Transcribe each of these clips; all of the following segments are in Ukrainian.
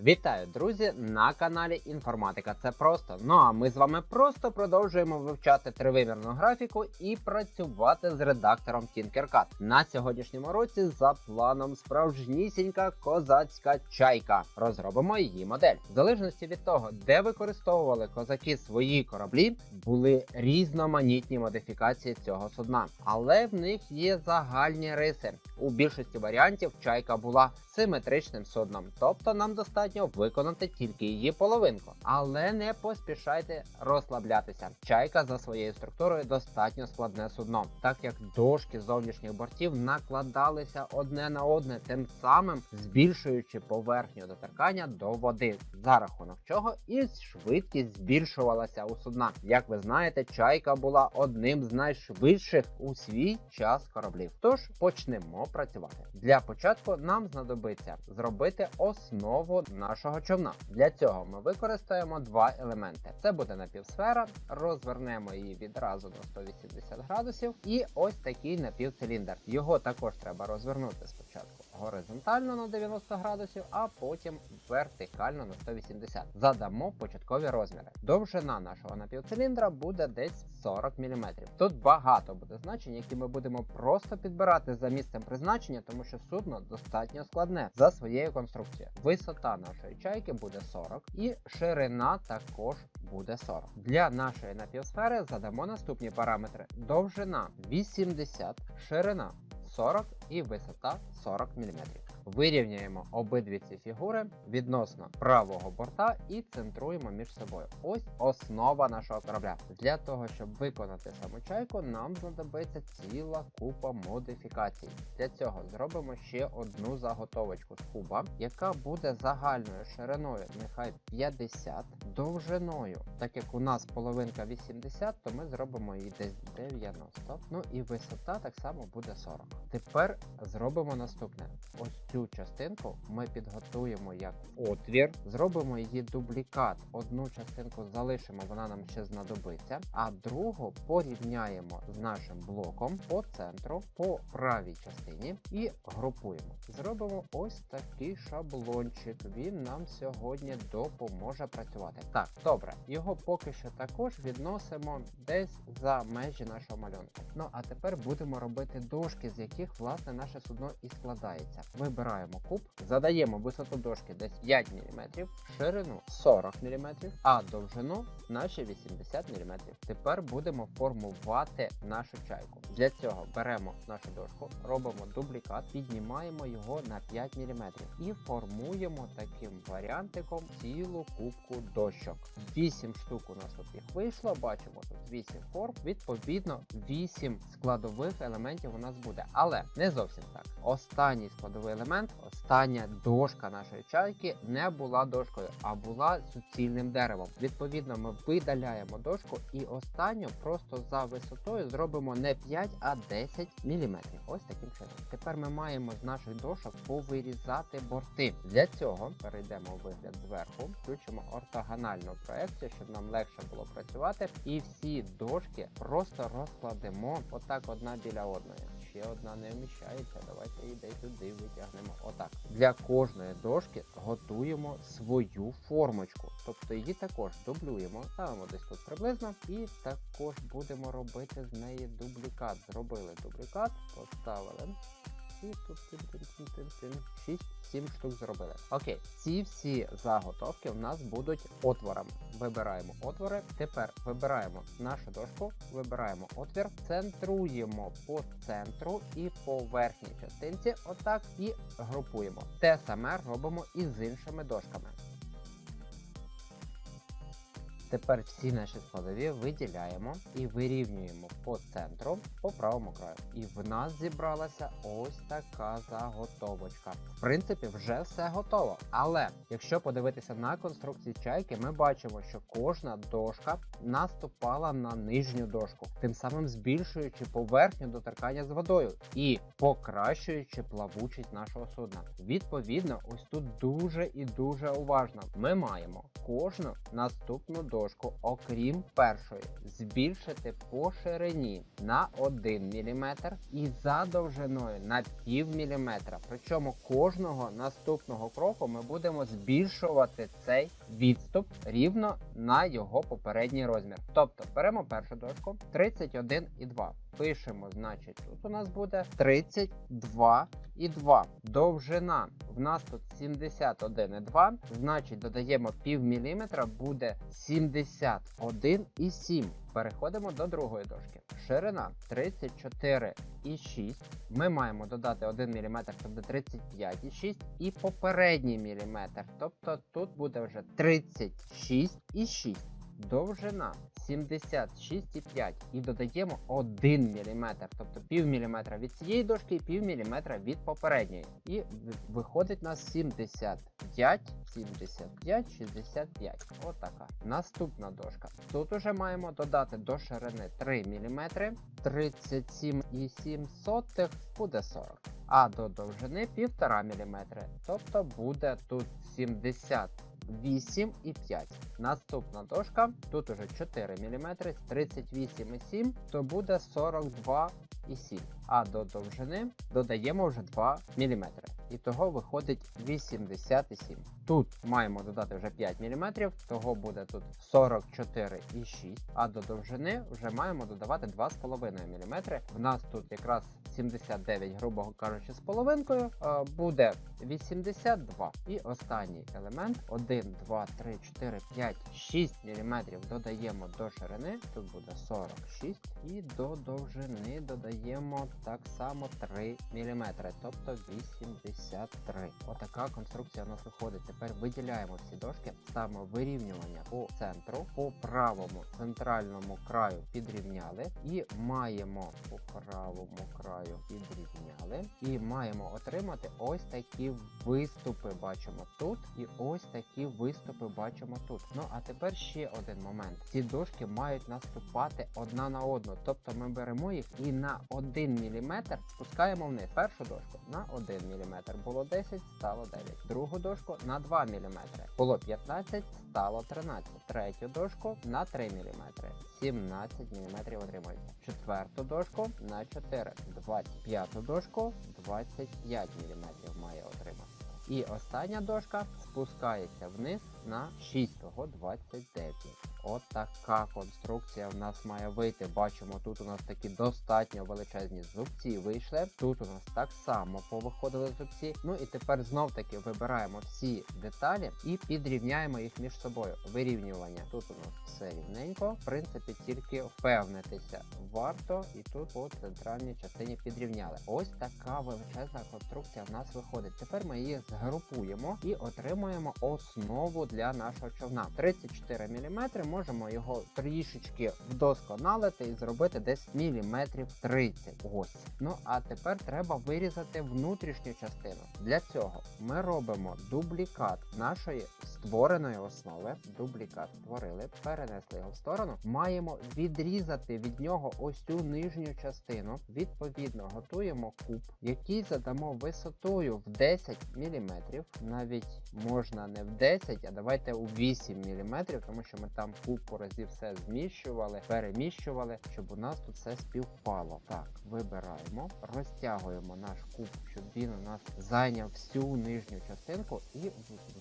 Вітаю, друзі, на каналі Інформатика. Це просто. Ну а ми з вами просто продовжуємо вивчати тривимірну графіку і працювати з редактором Tinkercad. На сьогоднішньому році за планом справжнісінька козацька чайка. Розробимо її модель. В залежності від того, де використовували козаки свої кораблі, були різноманітні модифікації цього судна, але в них є загальні риси. У більшості варіантів чайка була симетричним судном, тобто нам достатньо виконати тільки її половинку. Але не поспішайте розслаблятися. Чайка за своєю структурою достатньо складне судно, так як дошки зовнішніх бортів накладалися одне на одне, тим самим збільшуючи поверхню доторкання до води, за рахунок чого і швидкість збільшувалася у судна. Як ви знаєте, чайка була одним з найшвидших у свій час кораблів. Тож почнемо працювати. Для початку нам знадобиться зробити основу нашого човна. Для цього ми використаємо два елементи: це буде напівсфера, розвернемо її відразу до 180 градусів, і ось такий напівциліндр. Його також треба розвернути спочатку горизонтально на 90 градусів, а потім вертикально на 180. Задамо початкові розміри. Довжина нашого напівциліндра буде десь 40 мм. Тут багато буде значень, які ми будемо просто підбирати за місцем призначення, тому що судно достатньо складне за своєю конструкцією. Висота нашої чайки буде 40 і ширина також буде 40. Для нашої напівсфери задамо наступні параметри: довжина 80, ширина 40 і висота 40 мм. Вирівняємо обидві ці фігури відносно правого борта і центруємо між собою. Ось основа нашого корабля. Для того, щоб виконати саму чайку, нам знадобиться ціла купа модифікацій. Для цього зробимо ще одну заготовочку з куба, яка буде загальною шириною, нехай 50, довжиною. Так як у нас половинка 80, то ми зробимо її десь 90. Ну і висота так само буде 40. Тепер зробимо наступне: ось цю частинку ми підготуємо як отвір, зробимо її дублікат. Одну частинку залишимо, вона нам ще знадобиться, а другу порівняємо з нашим блоком по центру, по правій частині і групуємо. Зробимо ось такий шаблончик. Він нам сьогодні допоможе працювати. Так, добре, його поки що також відносимо десь за межі нашого малюнку. Ну а тепер будемо робити дошки, з яких власне наше судно і складається. Вибираємо куб, задаємо висоту дошки десь 5 мм, ширину 40 мм, а довжину наші 80 мм. Тепер будемо формувати нашу чайку. Для цього беремо нашу дошку, робимо дублікат, піднімаємо його на 5 мм і формуємо таким варіантиком цілу кубку дощок. 8 штук у нас тут їх вийшло, бачимо тут 8 форм, відповідно 8 складових елементів у нас буде. Але не зовсім так. Останній складовий елемент, остання дошка нашої чайки не була дошкою, а була суцільним деревом. Відповідно, ми видаляємо дошку і останню просто за висотою зробимо не 5, а 10 мм. Ось таким чином. Тепер ми маємо з наших дошок повирізати борти. Для цього перейдемо у вигляд зверху, включимо ортогональну проекцію, щоб нам легше було працювати. І всі дошки просто розкладемо отак одна біля одної. Ще одна не вміщається. Давайте її десь туди витягнемо. Отак. Для кожної дошки готуємо свою формочку. Тобто її також дублюємо, ставимо десь тут приблизно, і також будемо робити з неї дублікат. Зробили дублікат, поставили. І тут тим-тим-тим-тим-тим. 6-7 штук зробили. Окей, ці всі заготовки в нас будуть отворами. Вибираємо отвори. Тепер вибираємо нашу дошку, вибираємо отвір, центруємо по центру і по верхній частинці, отак, і групуємо. Те саме робимо і з іншими дошками. Тепер всі наші складові виділяємо і вирівнюємо по центру по правому краю. І в нас зібралася ось така заготовочка. В принципі, вже все готово. Але якщо подивитися на конструкції чайки, ми бачимо, що кожна дошка наступала на нижню дошку, тим самим збільшуючи поверхню доторкання з водою і покращуючи плавучість нашого судна. Відповідно, ось тут дуже і дуже уважно. Ми маємо кожну наступну дошку, окрім першої, збільшити по ширині на 1 мм і за довжиною на пів міліметра. Причому кожного наступного кроку ми будемо збільшувати цей відступ рівно на його попередній розмір. Тобто беремо першу дошку 31,2. Пишемо, значить, тут у нас буде 32,2. Довжина в нас тут 71,2, значить додаємо пів міліметра, буде 71,7. Переходимо до другої дошки. Ширина 34,6. Ми маємо додати 1 мм, тобто 35,6 і попередній міліметр. Тобто тут буде вже 36,6. Довжина 76,5 і додаємо 1 мм, тобто пів міліметра від цієї дошки і пів міліметра від попередньої. І виходить у нас 75, 75, 65. Отака. Наступна дошка. Тут уже маємо додати до ширини 3 мм, 37,7 буде 40. А до довжини 1,5 мм, тобто буде тут 70. 8,5. Наступна дошка, тут уже 4 мм, 38,7, то буде 42,7. А до довжини додаємо вже 2 мм. І того виходить 87. Тут маємо додати вже 5 мм, того буде тут 44,6. А до довжини вже маємо додавати 2,5 мм. В нас тут якраз 79, грубо кажучи, з половинкою, буде 82. І останній елемент 1, 2, 3, 4, 5, 6 мм додаємо до ширини, тут буде 46 і до довжини додаємо так само 3 мм, тобто 83. Отака конструкція у нас виходить. Тепер виділяємо всі дошки, ставимо вирівнювання по центру, по правому центральному краю підрівняли і маємо по правому краю підрівняли і маємо отримати ось такі виступи. Бачимо тут, і ось такі виступи бачимо тут. Ну а тепер ще один момент: ці дошки мають наступати одна на одну, тобто ми беремо їх і на 1 мм спускаємо вниз. Першу дошку на 1 мм було 10, стало 9. Другу дошку на 2 мм. Було 15, стало 13. Третю дошку на 3 мм. 17 мм отримується. Четверту дошку на 4, 25 дошку 25 мм має отримати. І остання дошка спускається вниз на 6, того 29. От така конструкція в нас має вийти. Бачимо, тут у нас такі достатньо величезні зубці вийшли. Тут у нас так само повиходили зубці. Ну і тепер знов таки вибираємо всі деталі і підрівняємо їх між собою. Вирівнювання. Тут у нас все рівненько. В принципі, тільки впевнитися варто. І тут по центральній частині підрівняли. Ось така величезна конструкція в нас виходить. Тепер ми її згрупуємо і отримуємо основу для нашого човна. 34 мм можемо його трішечки вдосконалити і зробити десь міліметрів 30. Ось. Ну а тепер треба вирізати внутрішню частину. Для цього ми робимо дублікат нашої створеної основи. Дублікат створили, перенесли його в сторону. Маємо відрізати від нього ось цю нижню частину. Відповідно, готуємо куб, який задамо висотою в 10 мм. Навіть можна не в 10, а давайте у 8 мм, тому що ми там купу разів все зміщували, переміщували, щоб у нас тут все співпало. Так, вибираємо, розтягуємо наш куб, щоб він у нас зайняв всю нижню частинку і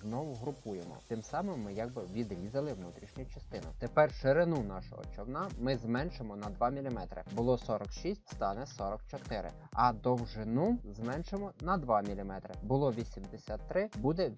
знову групуємо. Тим самим ми якби відрізали внутрішню частину. Тепер ширину нашого човна ми зменшимо на 2 мм. Було 46, стане 44. А довжину зменшимо на 2 мм. Було 83, буде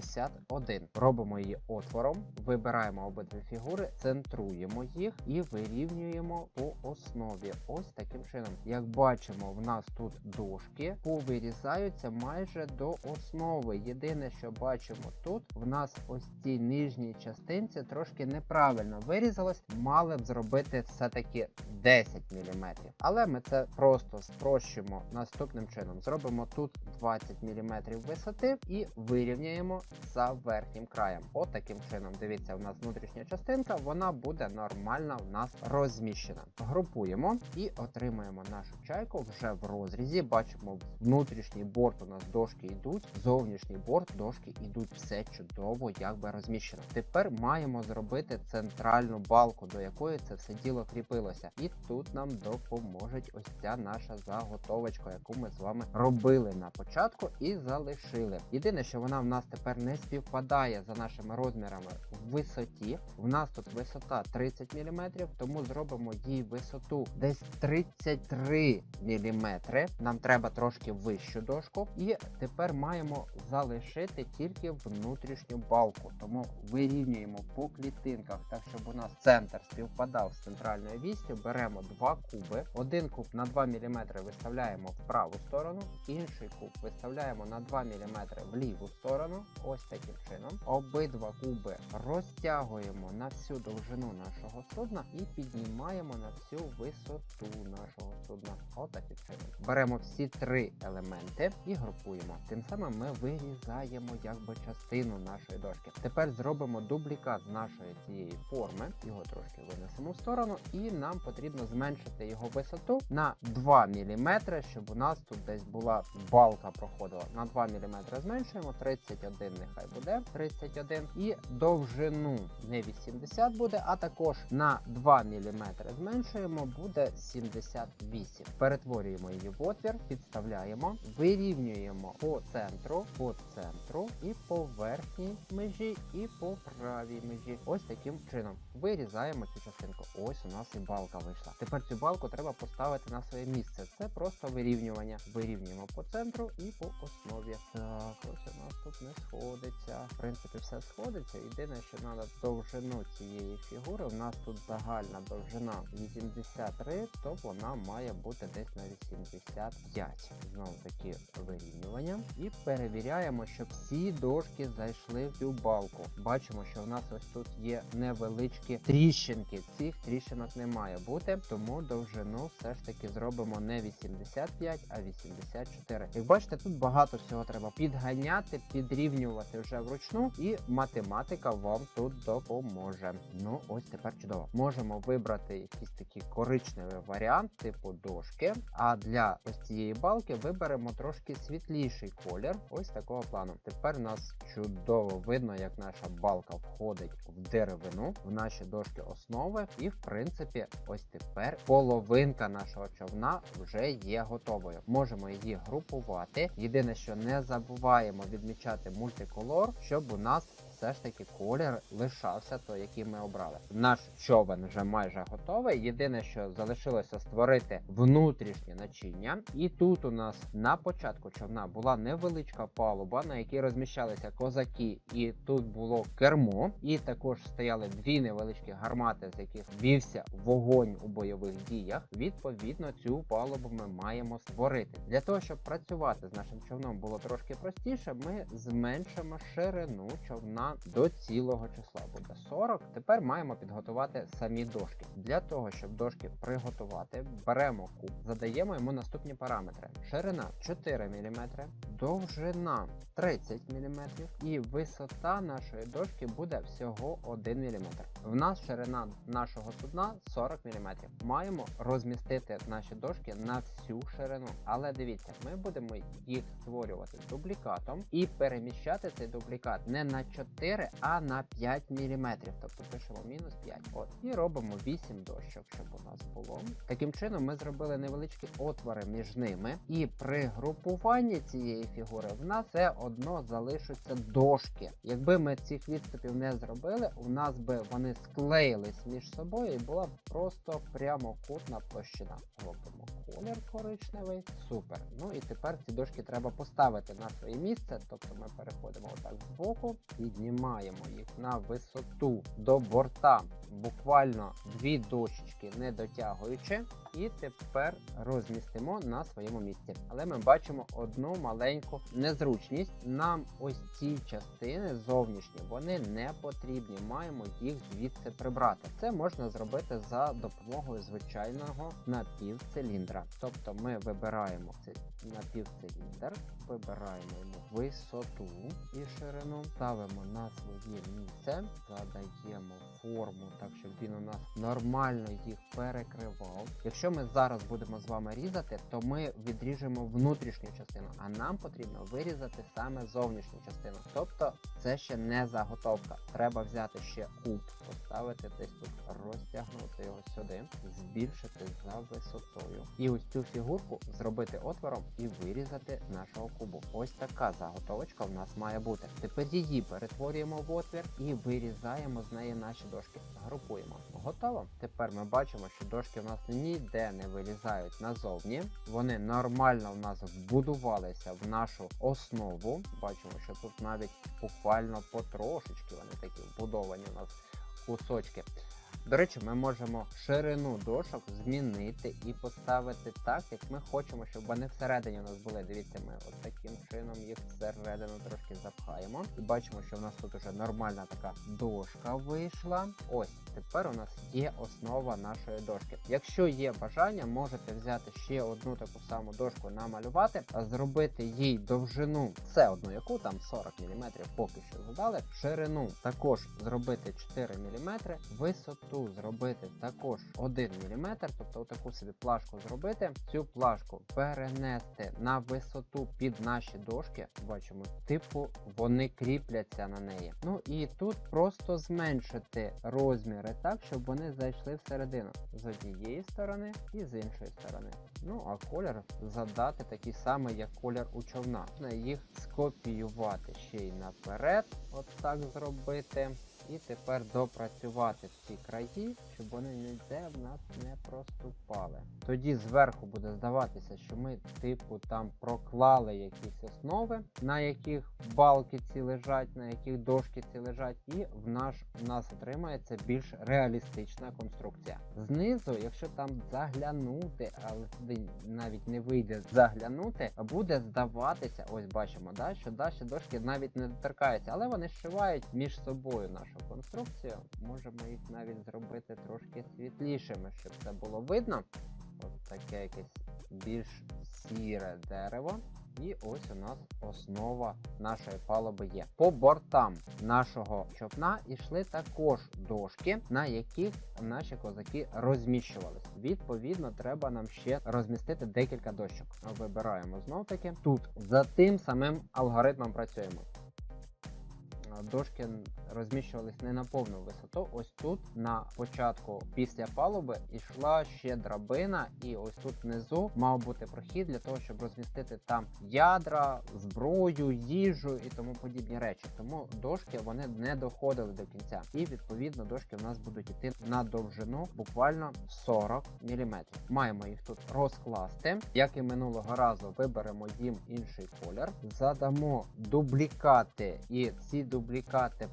81. Робимо її отвором, вибираємо обидві фігури, центруємо їх і вирівнюємо по основі. Ось таким чином. Як бачимо, в нас тут дошки повирізаються майже до основи. Єдине, що бачимо тут, в нас ось цій нижній частинці трошки неправильно вирізалось. Мали б зробити все-таки 10 мм. Але ми це просто спрощуємо наступним чином. Зробимо тут 20 мм висоти і вирівняємо за верхнім краєм. От таким чином, дивіться, у нас внутрішня частинка, вона буде нормально в нас розміщена. Групуємо і отримуємо нашу чайку вже в розрізі. Бачимо, внутрішній борт у нас дошки йдуть, зовнішній борт дошки йдуть все чудово якби розміщено. Тепер маємо зробити центральну балку, до якої це все діло кріпилося. І тут нам допоможе ось ця наша заготовочка, яку ми з вами робили на початку і залишили. Єдине, що вона в нас тепер не співпадає за нашими розмірами в висоті. В нас тут висота 30 мм, тому зробимо їй висоту десь 33 мм. Нам треба трошки вищу дошку. І тепер маємо залишити тільки внутрішню балку. Тому вирівнюємо по клітинках, так щоб у нас центр співпадав з центральною вістю. Беремо два куби. Один куб на 2 мм виставляємо в праву сторону, інший куб виставляємо на 2 мм в ліву сторону. Ось таким чином. Обидва куби розтягуємо на всю довжину нашого судна і піднімаємо на всю висоту нашого судна. Отаким чином. Беремо всі три елементи і групуємо. Тим самим ми вирізаємо якби частину нашої дошки. Тепер зробимо дублікат з нашої цієї форми. Його трошки винесемо в сторону, і нам потрібно зменшити його висоту на 2 мм, щоб у нас тут десь була балка проходила. На 2 мм зменшуємо, 31 нехай буде 31. І довжину не 80 буде, а також на 2 мм зменшуємо, буде 78. Перетворюємо її в отвір, підставляємо, вирівнюємо по центру, по центру і по верхній межі, і по правій межі. Ось таким чином. Вирізаємо цю частинку. Ось у нас і балка вийшла. Тепер цю балку треба поставити на своє місце. Це просто вирівнювання. Вирівнюємо по центру і по основі. Так, ось у нас тут не сходиться. В принципі, все сходиться. Єдине, що треба довжину цієї фігури. У нас тут загальна довжина 83, то вона має бути десь на 85. Знову таки вирівнювання. І перевіряємо, щоб всі дошки зайшли в цю балку. Бачимо, що в нас ось тут є невеличкі тріщинки. Цих тріщинок не має бути, тому довжину все ж таки зробимо не 85, а 84. Як бачите, тут багато всього треба підганяти, підрівнювати вже вручну, і математика вам тут допоможе. Ну, ось тепер чудово. Можемо вибрати якийсь такий коричневий варіант, типу дошки. А для ось цієї балки виберемо трошки світліший колір. Ось такого плану. Тепер нас чудово видно, як наша балка входить в деревину, в наші дошки основи. І в принципі, ось тепер половинка нашого човна вже є готовою. Можемо її групувати. Єдине, що не забуваємо відмічати мультиколор, щоб у нас все ж таки колір лишався той, який ми обрали. Наш човен вже майже готовий. Єдине, що залишилося створити внутрішнє начиння. І тут у нас на початку човна була невеличка палуба, на якій розміщалися козаки, і тут було кермо. І також стояли дві невеличкі гармати, з яких вівся вогонь у бойових діях. Відповідно, цю палубу ми маємо створити. Для того, щоб працювати з нашим човном було трошки простіше, ми зменшимо ширину човна до цілого числа. Буде 40. Tепер маємо підготувати самі дошки. Для того, щоб дошки приготувати, беремо куб, задаємо йому наступні параметри: ширина 4 мм, довжина 30 мм і висота нашої дошки буде всього 1 мм. В нас ширина нашого судна 40 мм. Маємо розмістити наші дошки на всю ширину. Але дивіться, ми будемо їх створювати дублікатом і переміщати цей дублікат не на 4, а на 5 мм. Тобто пишемо мінус 5. От. І робимо 8 дощок, щоб у нас було. Таким чином ми зробили невеличкі отвори між ними. І при групуванні цієї фігури в нас все одно залишаться дошки. Якби ми цих відступів не зробили, у нас би вони склеїлись між собою і була б просто прямокутна площина. Робимо колір коричневий. Супер. Ну і тепер ці дошки треба поставити на своє місце. Тобто ми переходимо отак з боку, піднімаємо їх на висоту до борта, буквально дві дощечки не дотягуючи. І тепер розмістимо на своєму місці. Але ми бачимо одну маленьку незручність. Нам ось ці частини зовнішні вони не потрібні. Маємо їх звідси прибрати. Це можна зробити за допомогою звичайного напівциліндра. Тобто ми вибираємо напівциліндр, вибираємо йому висоту і ширину, ставимо на своє місце, задаємо форму так, щоб він у нас нормально їх перекривав. Якщо ми зараз будемо з вами різати, то ми відріжемо внутрішню частину, а нам потрібно вирізати саме зовнішню частину. Тобто це ще не заготовка. Треба взяти ще куб, поставити десь тут, розтягнути його сюди, збільшити за висотою. І ось цю фігурку зробити отвором і вирізати нашого кубу. Ось така заготовочка в нас має бути. Тепер її перетворюємо в отвір і вирізаємо з неї наші дошки. Групуємо. Готово. Тепер ми бачимо, що дошки в нас ніде не вилізають назовні. Вони нормально в нас вбудувалися в нашу основу. Бачимо, що тут навіть буквально потрошечки вони такі вбудовані у нас кусочки. До речі, ми можемо ширину дошок змінити і поставити так, як ми хочемо, щоб вони всередині у нас були. Дивіться, ми от таким чином їх всередину трошки запхаємо. І бачимо, що в нас тут вже нормальна така дошка вийшла. Ось, тепер у нас є основа нашої дошки. Якщо є бажання, можете взяти ще одну таку саму дошку намалювати, зробити їй довжину, все одну яку там 40 мм, поки що задали. Ширину також зробити 4 мм, висоту зробити також 1 мм, тобто таку собі плашку зробити. Цю плашку перенести на висоту під наші дошки. Бачимо, типу вони кріпляться на неї. Ну і тут просто зменшити розміри так, щоб вони зайшли всередину з однієї сторони і з іншої сторони. Ну а колір задати такий самий, як колір у човна. Їх скопіювати ще й наперед, от так зробити. І тепер допрацювати ці краї, щоб вони ніде в нас не проступали. Тоді зверху буде здаватися, що ми, типу, там проклали якісь основи, на яких балки ці лежать, на яких дошки ці лежать, і в наш в нас отримається більш реалістична конструкція. Знизу, якщо там заглянути, але навіть не вийде заглянути, буде здаватися, ось бачимо, да, що далі дошки навіть не доторкаються, але вони зшивають між собою нашу конструкцію. Можемо їх навіть зробити трошки світлішими, щоб це було видно. Ось таке якесь більш сіре дерево. І ось у нас основа нашої палуби є. По бортам нашого човна йшли також дошки, на яких наші козаки розміщувалися. Відповідно, треба нам ще розмістити декілька дощок. Вибираємо знов таки. Тут за тим самим алгоритмом працюємо. Дошки розміщувались не на повну висоту. Ось тут на початку після палуби йшла ще драбина, і ось тут внизу мав бути прохід для того, щоб розмістити там ядра, зброю, їжу і тому подібні речі. Тому дошки вони не доходили до кінця. І відповідно дошки в нас будуть йти на довжину буквально 40 мм. Маємо їх тут розкласти. Як і минулого разу, виберемо їм інший колір, задамо дублікати, і ці дублікати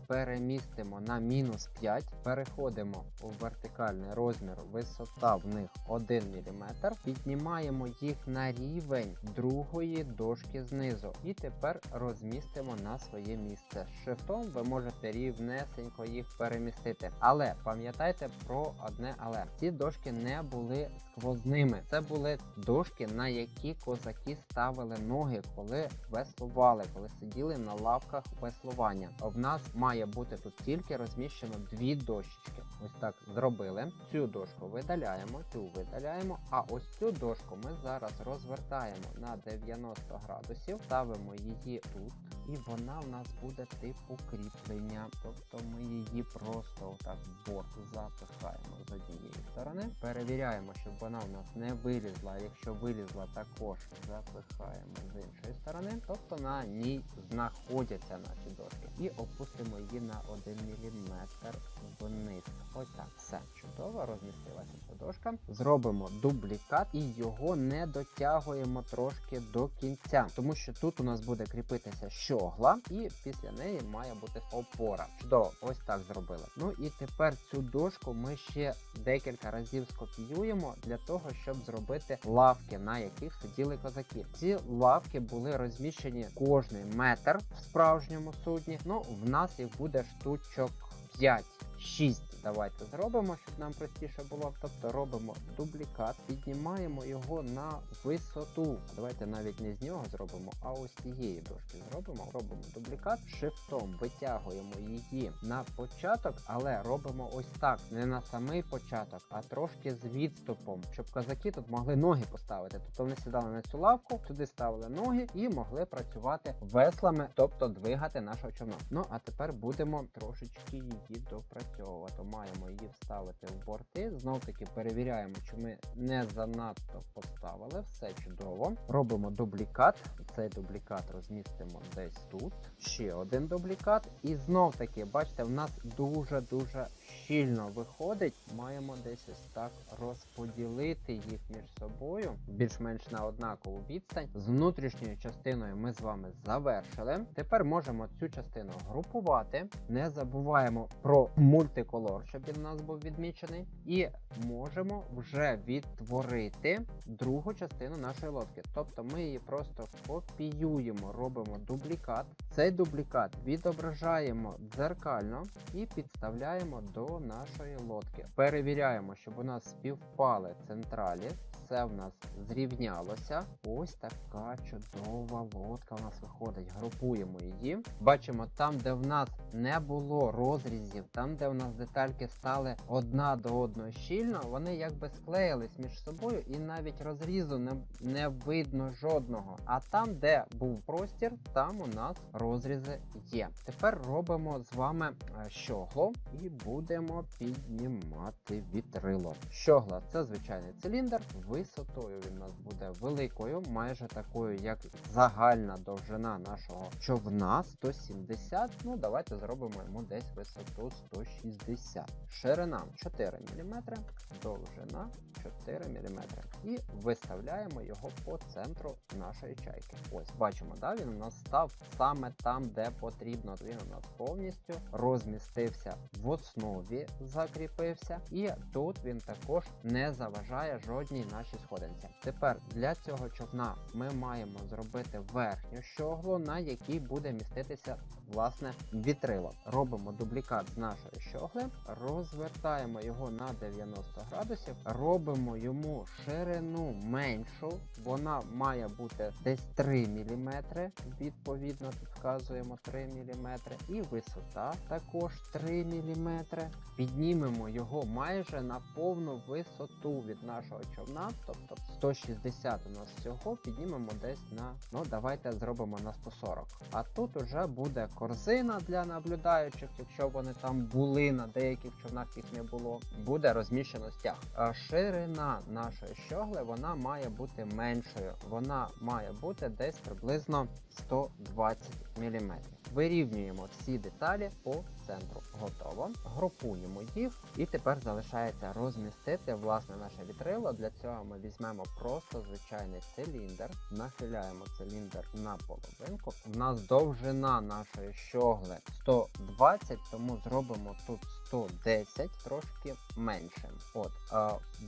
перемістимо на мінус 5, переходимо у вертикальний розмір, висота в них 1 мм, піднімаємо їх на рівень другої дошки знизу. І тепер розмістимо на своє місце. Шифтом ви можете рівнесенько їх перемістити. Але пам'ятайте про одне але. Ці дошки не були сквозними. Це були дошки, на які козаки ставили ноги, коли веслували, коли сиділи на лавках веслування. В нас має бути тут тільки розміщено дві дощечки. Ось так зробили. Цю дошку видаляємо, цю видаляємо. А ось цю дошку ми зараз розвертаємо на 90 градусів, ставимо її тут, і вона в нас буде типу кріплення. Тобто ми її просто отак в борт запихаємо з однієї сторони. Перевіряємо, щоб вона у нас не вилізла. Якщо вилізла, також запихаємо з іншої сторони. Тобто на ній знаходяться наші дошки. І опустимо її на 1 мм вниз. Ось так, все чудово, розмістилася ця дошка. Зробимо дублікат і його не дотягуємо трошки до кінця, тому що тут у нас буде кріпитися щогла, і після неї має бути опора. Чудово, ось так зробили. Ну і тепер цю дошку ми ще декілька разів скопіюємо для того, щоб зробити лавки, на яких сиділи козаки. Ці лавки були розміщені кожний метр в справжньому судні. Ну, в нас їх буде штучок 5-6. Давайте зробимо, щоб нам простіше було. Тобто робимо дублікат, піднімаємо його на висоту. Давайте навіть не з нього зробимо, а ось цієї дошки зробимо. Робимо дублікат, шифтом витягуємо її на початок, але робимо ось так, не на самий початок, а трошки з відступом, щоб козаки тут могли ноги поставити. Тобто вони сідали на цю лавку, туди ставили ноги і могли працювати веслами, тобто двигати нашого човна. Ну а тепер будемо трошечки її допрацьовувати. Маємо її вставити в борти. Знов таки перевіряємо, чи ми не занадто поставили. Все чудово. Робимо дублікат. Цей дублікат розмістимо десь тут. Ще один дублікат. І знов таки, бачите, в нас дуже-дуже щільно виходить. Маємо десь ось так розподілити їх між собою, більш-менш на однакову відстань. З внутрішньою частиною ми з вами завершили. Тепер можемо цю частину групувати. Не забуваємо про мультиколор, щоб він у нас був відмічений. І можемо вже відтворити другу частину нашої лодки. Тобто ми її просто копіюємо, робимо дублікат. Цей дублікат відображаємо дзеркально і підставляємо до нашої лодки. Перевіряємо, щоб у нас співпали централі. Все в нас зрівнялося. Ось така чудова лодка у нас виходить. Групуємо її. Бачимо, там, де в нас не було розрізів, там, де в нас детальки стали одна до одної щільно, вони якби склеїлись між собою, і навіть розрізу не, не видно жодного. А там, де був простір, там у нас розрізи є. Тепер робимо з вами е, щогло і будемо піднімати вітрило. Щогла це звичайний циліндр. Висотою він у нас буде великою, майже такою, як загальна довжина нашого човна 170. Ну, давайте зробимо йому десь висоту 160. Ширина 4 мм, довжина 4 мм. І виставляємо його по центру нашої чайки. Ось, бачимо, да, він у нас став саме там, де потрібно. Він у нас повністю розмістився в основі, закріпився, і тут він також не заважає жодній нашій сходинці. Тепер для цього човна ми маємо зробити верхню щоглу, на якій буде міститися власне вітрило. Робимо дублікат з нашої щогли, розвертаємо його на 90 градусів, робимо йому ширину меншу, вона має бути десь 3 мм. Відповідно, тут вказуємо 3 мм. І висота також 3 мм. Піднімемо його майже на повну висоту від нашого човна, тобто 160 у нас всього, піднімемо десь на, ну давайте зробимо на 140. А тут уже буде корзина для наблюдаючих, якщо вони там були, на деяких човнах їх не було, буде розміщено стяг. А ширина нашої щогли вона має бути меншою. Вона має бути десь приблизно 120 мм. Вирівнюємо всі деталі по центру. Готово. Групуємо їх, і тепер залишається розмістити власне наше вітрило. Для цього ми візьмемо просто звичайний циліндр, нахиляємо циліндр на половинку. У нас довжина нашої щогли 120, тому зробимо тут 110, трошки меншим. От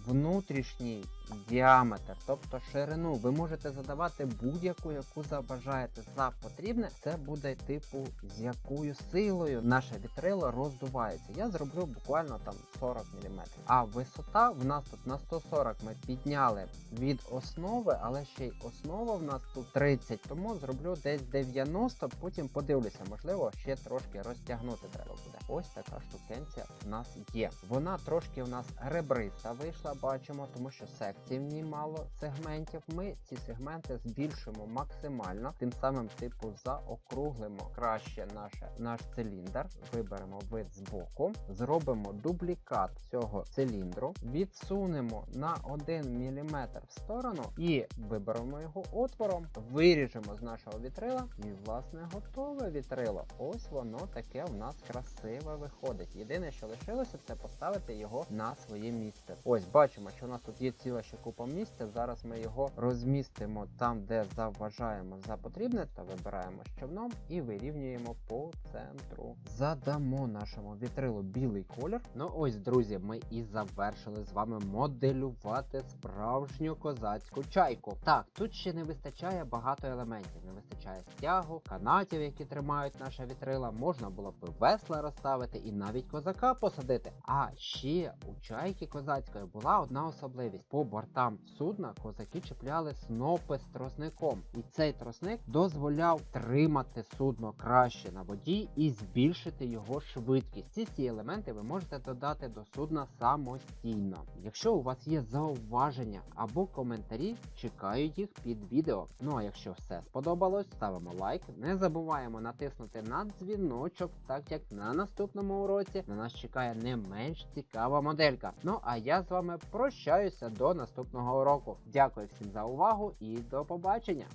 внутрішній діаметр, тобто ширину, ви можете задавати будь-яку, яку забажаєте за потрібне. Це буде типу, з якою силою наше вітрило роздувається. Я зроблю буквально там 40 мм. А висота в нас тут на 140 ми підняли від основи, але ще й основа в нас тут 30, тому зроблю десь 90, потім подивлюся, можливо, ще трошки розтягнути треба буде. Ось така штукенція в нас є. Вона трошки в нас ребриста вийшла, бачимо, тому що секцій в ній мало сегментів. Ми ці сегменти збільшимо максимально, тим самим типу заокруглимо краще наше, наш циліндр. Виберемо вид з боку, зробимо дублікат цього циліндру, відсунемо на 1 мм в сторону і виберемо його отвором, виріжемо з нашого вітрила, і власне готове вітрило. Ось воно таке в нас красиве виходить. Що лишилося, це поставити його на своє місце. Ось бачимо, що у нас тут є ціла ще купа місця. Зараз ми його розмістимо там, де заважаємо за потрібне, та вибираємо з човном і вирівнюємо по центру. За додамо нашому вітрилу білий колір. Ну ось, друзі, ми і завершили з вами моделювати справжню козацьку чайку. Так, тут ще не вистачає багато елементів. Не вистачає стягу, канатів, які тримають наше вітрила. Можна було б весла розставити і навіть козака посадити. А ще у чайки козацької була одна особливість: по бортам судна козаки чіпляли снопи з тросником, і цей тросник дозволяв тримати судно краще на воді і збільшити його швидкість. Ці всі елементи ви можете додати до судна самостійно. Якщо у вас є зауваження або коментарі, чекаю їх під відео. Ну а якщо все сподобалось, ставимо лайк. Не забуваємо натиснути на дзвіночок, так як на наступному уроці на нас чекає не менш цікава моделька. Ну а я з вами прощаюся до наступного уроку. Дякую всім за увагу і до побачення!